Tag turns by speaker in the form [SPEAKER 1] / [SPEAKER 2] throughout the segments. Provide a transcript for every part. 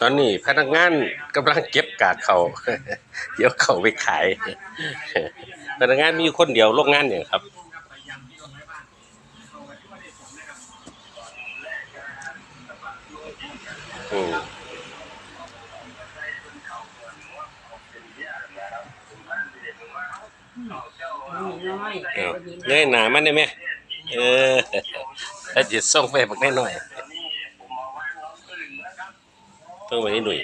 [SPEAKER 1] ตอนนี้พนักงานกำลังเก็บกาดเขา เดี๋ยวเขาไปขาย พนักงานมีคนเดียวโรงงานเนี่ยครับ อืมเอาเงยหนามันได้ไหมเออถ้าจิตส่งไปบักแน่หน่อยต้องไปให้หนุ่ย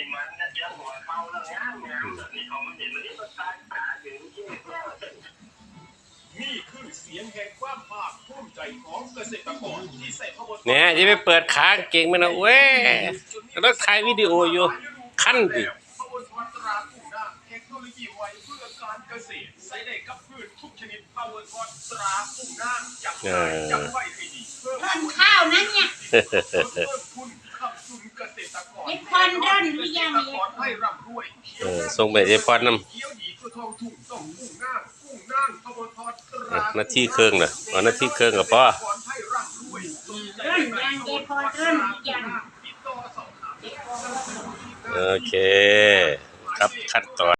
[SPEAKER 2] นี่คือเสียงแห่งความภาคภูมิใจของเกษตรกรที่ใส่พระบท
[SPEAKER 1] เนี่ยจะไปเปิดขางเก่งมันนะเว้ยแล้วถ่ายวิดีโออยู่ขั้นดิ
[SPEAKER 2] พระบทวัตราคู่หน้าเทคโนโลยีไวเพื่อการเกษตรใช้ได้กับพืชทุกชนิดพระบทวัตราคู่หน้าจับได้จับไว้ให้ดีเพิ่ม
[SPEAKER 3] เพิ่มข้าวนะเนี่ย
[SPEAKER 2] เพิ่มทุนขับทุนเกษตรกร
[SPEAKER 3] เห็นควันร่อนหรือยัง
[SPEAKER 2] เกษตรกรให้ร่ำรวย
[SPEAKER 1] เออส่งไปให้พอดน้
[SPEAKER 2] เขียวดีคือทองทุ่งต้องกุ้งน่างกุ้งน่างพระบทวัตราำ
[SPEAKER 1] หน้าที่เครื่องน่ะเอาหน้าที่เครื่องกับพ่อ
[SPEAKER 2] ให้ร่ำรวย
[SPEAKER 3] ร่อนยังเดพอร่อนหรือยัง
[SPEAKER 2] ติดต่อสอบถาม
[SPEAKER 1] โอเค ครับขั้นตอน